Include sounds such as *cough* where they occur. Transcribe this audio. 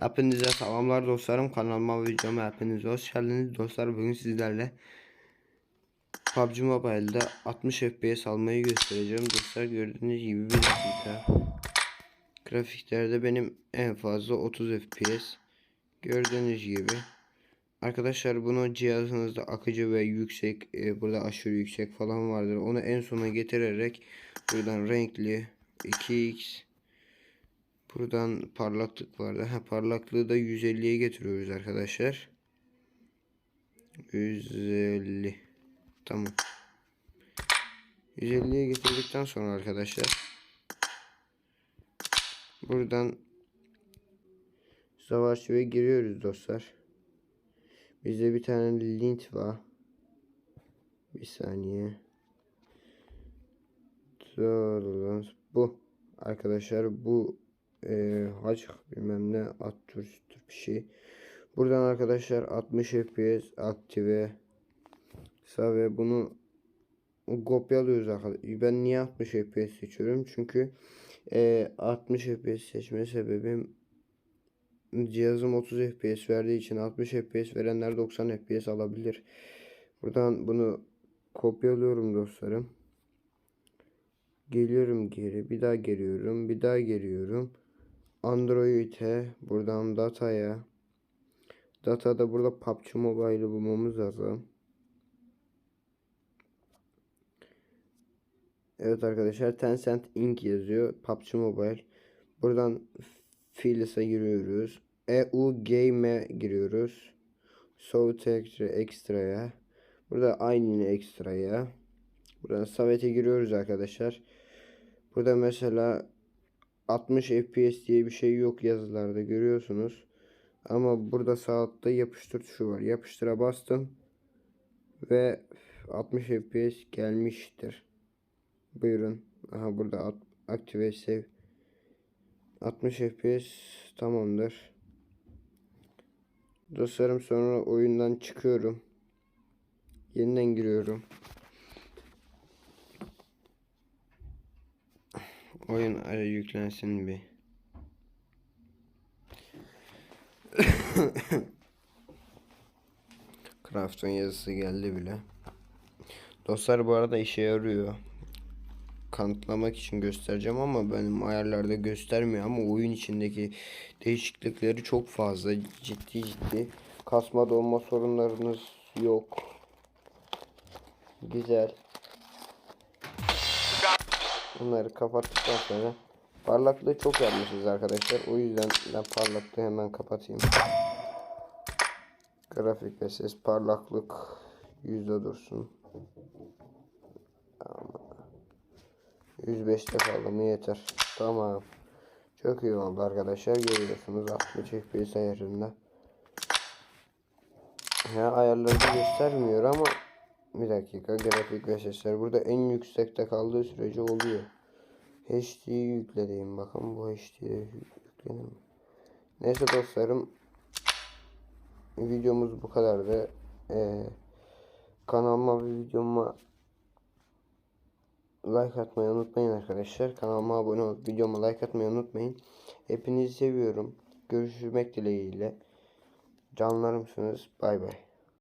Hepinize selamlar dostlarım. Kanalıma videoma hepiniz hoş geldiniz. Dostlar bugün sizlerle PUBG Mobile'da 60 FPS almayı göstereceğim. Dostlar gördüğünüz gibi bir dakika. Grafiklerde benim en fazla 30 FPS. Gördüğünüz gibi. Arkadaşlar bunu cihazınızda akıcı ve yüksek e, burada aşırı yüksek falan vardır. Onu en sona getirerek buradan renkli 2x Buradan parlaklık vardı. Ha parlaklığı da 150'ye getiriyoruz arkadaşlar. 150. Tamam. 150'ye getirdikten sonra arkadaşlar buradan ve giriyoruz dostlar. Bizde bir tane lint var. Bir saniye. Doğru. Bu arkadaşlar bu e, hac bilmem ne at tür bir şey. Buradan arkadaşlar 60 FPS aktive sağ ve bunu kopyalıyoruz arkadaşlar. Ben niye 60 FPS seçiyorum? Çünkü e, 60 FPS seçme sebebim cihazım 30 FPS verdiği için 60 FPS verenler 90 FPS alabilir. Buradan bunu kopyalıyorum dostlarım. Geliyorum geri. Bir daha geliyorum. Bir daha geliyorum. Android'e buradan dataya datada burada PUBG Mobile'ı bulmamız lazım. Evet arkadaşlar Tencent Inc yazıyor. PUBG Mobile. Buradan Phyllis'a giriyoruz. EU Game'e giriyoruz. South Extra Extra'ya. Burada aynı Extra'ya. Buradan Savet'e giriyoruz arkadaşlar. Burada mesela 60 FPS diye bir şey yok yazılarda görüyorsunuz. Ama burada saatte yapıştır tuşu var. Yapıştıra bastım. Ve 60 FPS gelmiştir. Buyurun. Aha burada aktive save. 60 FPS tamamdır. Dostlarım sonra oyundan çıkıyorum. Yeniden giriyorum. Oyun ara yüklensin bir. *coughs* Craft'ın yazısı geldi bile. Dostlar bu arada işe yarıyor. Kanıtlamak için göstereceğim ama benim ayarlarda göstermiyor ama oyun içindeki değişiklikleri çok fazla ciddi ciddi. Kasma dolma sorunlarınız yok. Güzel. Bunları kapattıktan sonra parlaklığı çok yapmışız arkadaşlar. O yüzden ben parlaklığı hemen kapatayım. Grafik ve ses parlaklık yüzde dursun. 105'te kaldı mı yeter. Tamam. Çok iyi oldu arkadaşlar. Görüyorsunuz 60 FPS ayarında. Ya ayarları göstermiyor ama bir dakika grafik ve sesler burada en yüksekte kaldığı sürece oluyor. HD'yi yükledim bakın bu HD'ye yükledim. Neyse dostlarım videomuz bu kadardı. Ee, kanalıma ve videoma like atmayı unutmayın arkadaşlar. Kanalıma abone olup videoma like atmayı unutmayın. Hepinizi seviyorum. Görüşmek dileğiyle. Canlarımsınız. Bay bay.